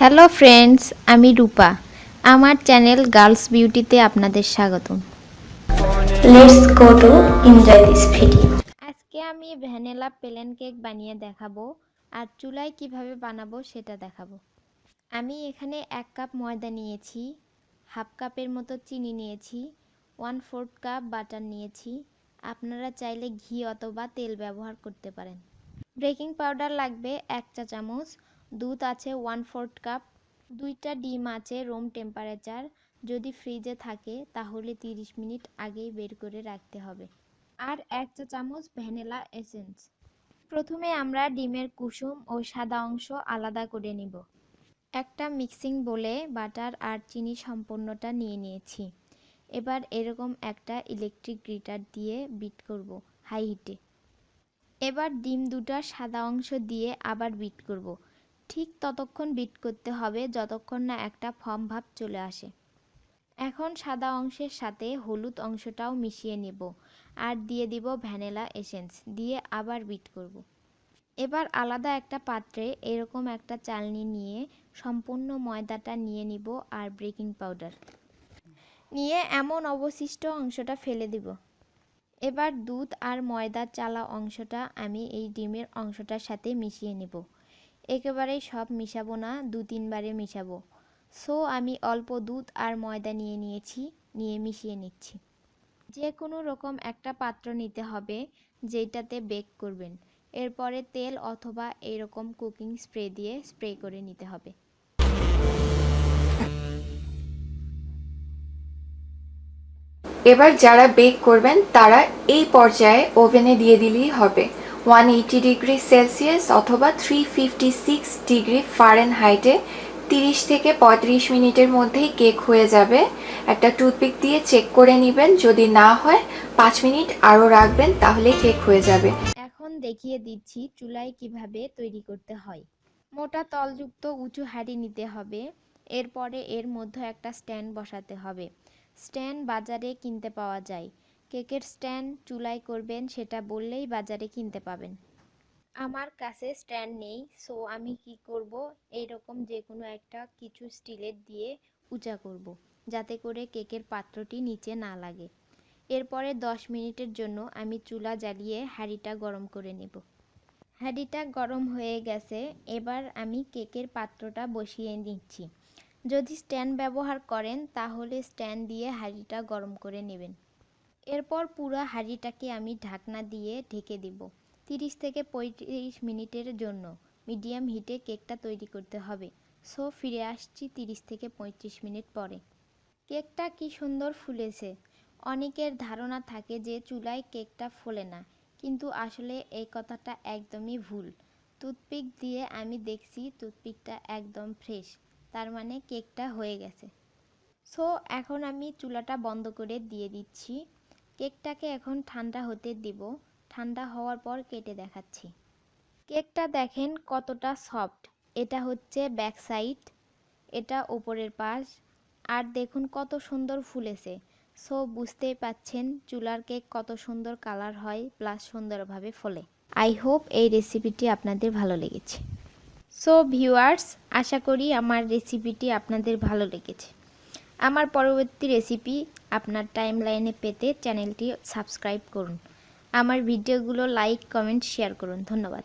Hello friends আমি রূপা। আমার channel girls বিউটিতে আপনাদের স্বাগতম. আজকে আমি ভ্যানিলা প্লেন কেক বানিয়ে দেখাবো আর চুলায় কীভাবে বানাবো সেটা দেখাবো। আমি এখানে এক কাপ ময়দা নিয়েছি হাফ কাপের মতো চিনি নিয়েছি ওয়ান ফোর্থ কাপ বাটার নিয়েছি। আপনারা চাইলে ঘি অথবা তেল ব্যবহার করতে পারেন। বেকিং পাউডার লাগবে এক চা চামচ দুধ আছে ওয়ান ফোর্থ কাপ দুইটা ডিম আছে রুম টেম্পারেচার যদি ফ্রিজে থাকে তাহলে তিরিশ মিনিট আগেই বের করে রাখতে হবে। আর এক চা চামচ ভ্যানিলা এসেন্স প্রথমে আমরা ডিমের কুসুম ও সাদা অংশ আলাদা করে নিব। একটা মিক্সিং বলে বাটার আর চিনি সম্পূর্ণটা নিয়ে নিয়েছি। এবার এরকম একটা ইলেকট্রিক গ্রিটার দিয়ে বিট করব হাই হিটে এবার ডিম দুটার সাদা অংশ দিয়ে আবার বিট করব। ঠিক ততক্ষণ বিট করতে হবে যতক্ষণ না একটা ফর্ম ভাব চলে আসে। এখন সাদা অংশের সাথে হলুদ অংশটাও মিশিয়ে নেব আর দিয়ে দিব ভ্যানিলা এসেন্স, দিয়ে আবার বিট করব। এবার আলাদা একটা পাত্রে এরকম একটা চালনি নিয়ে সম্পূর্ণ ময়দাটা নিয়ে নিব আর বেকিং পাউডার নিয়ে এমন অবশিষ্ট অংশটা ফেলে দিব। এবার দুধ আর ময়দার চালা অংশটা আমি এই ডিমের অংশটার সাথে মিশিয়ে নেব। একেবারেই সব মিশাবো না, দু তিনবারে মিশাবো। সো, আমি অল্প দুধ আর ময়দা নিয়ে নিয়েছি, নিয়ে মিশিয়ে নিচ্ছি। যে কোনো রকম একটা পাত্র নিতে হবে যেটাতে বেক করবেন। এরপরে তেল অথবা এরকম কুকিং স্প্রে দিয়ে স্প্রে করে নিতে হবে। এবার যারা বেক করবেন, তারা এই পর্যায়ে ওভেনে দিয়ে দিলেই হবে। ওয়ান এইটি ডিগ্রি সেলসিয়াস অথবা থ্রি ফিফটি সিক্স ডিগ্রি ফারেন হাইটে তিরিশ থেকে পঁয়ত্রিশ মিনিটের মধ্যেই কেক হয়ে যাবে। একটা টুথপিক দিয়ে চেক করে নেবেন। যদি না হয়, পাঁচ মিনিট আরও রাখবেন তাহলে কেক হয়ে যাবে। এখন দেখিয়ে দিচ্ছি চুলায় কীভাবে তৈরি করতে হয়। মোটা তলযুক্ত উঁচু হাঁড়ি নিতে হবে। এরপরে এর মধ্যে একটা স্ট্যান্ড বসাতে হবে। স্ট্যান্ড বাজারে কিনতে পাওয়া যায়। কেকের স্ট্যান্ড চুলায় করবেন, সেটা বললেই বাজারে কিনতে পাবেন। আমার কাছে স্ট্যান্ড নেই, সো আমি কি করব? এইরকম যে কোনো একটা কিছু স্টিলের দিয়ে উঁচা করব, যাতে করে কেকের পাত্রটি নিচে না লাগে। এরপরে দশ মিনিটের জন্য আমি চুলা জ্বালিয়ে হাঁড়িটা গরম করে নেব। হাঁড়িটা গরম হয়ে গেছে, এবার আমি কেকের পাত্রটা বসিয়ে নিচ্ছি। যদি স্ট্যান্ড ব্যবহার করেন, তাহলে স্ট্যান্ড দিয়ে হাঁড়িটা গরম করে নেবেন। এরপর পুরো হাঁড়িটাকে আমি ঢাকনা দিয়ে ঢেকে দিব। তিরিশ থেকে পঁয়ত্রিশ মিনিটের জন্য মিডিয়াম হিটে কেকটা তৈরি করতে হবে। সো ফিরে আসছি তিরিশ থেকে পঁয়ত্রিশ মিনিট পরে। কেকটা কি সুন্দর ফুলেছে। অনেকের ধারণা থাকে যে চুলায় কেকটা ফোলে না, কিন্তু আসলে এই কথাটা একদমই ভুল। টুথপিক দিয়ে আমি দেখছি টুথপিকটা একদম ফ্রেশ, তার মানে কেকটা হয়ে গেছে। সো এখন আমি চুলাটা বন্ধ করে দিয়ে দিচ্ছি। কেকটাকে এখন ঠান্ডা হতে দিব। ঠান্ডা হওয়ার পর কেটে দেখাচ্ছি। কেকটা দেখেন কতটা সফট। এটা হচ্ছে ব্যাক সাইড এটা ওপরের পাশ। আর দেখুন কত সুন্দর ফুলেছে। সো, বুঝতেই পাচ্ছেন চুলার কেক কত সুন্দর কালার হয়, প্লাস সুন্দরভাবে ফলে। আই হোপ এই রেসিপিটি আপনাদের ভালো লেগেছে। সো, ভিউয়ার্স, আশা করি আমার রেসিপিটি আপনাদের ভালো লেগেছে। আমার পরবর্তী রেসিপি আপনার টাইম লাইনে পেতে চ্যানেলটি সাবস্ক্রাইব করুন। আমার ভিডিওগুলো লাইক কমেন্ট শেয়ার করুন। ধন্যবাদ।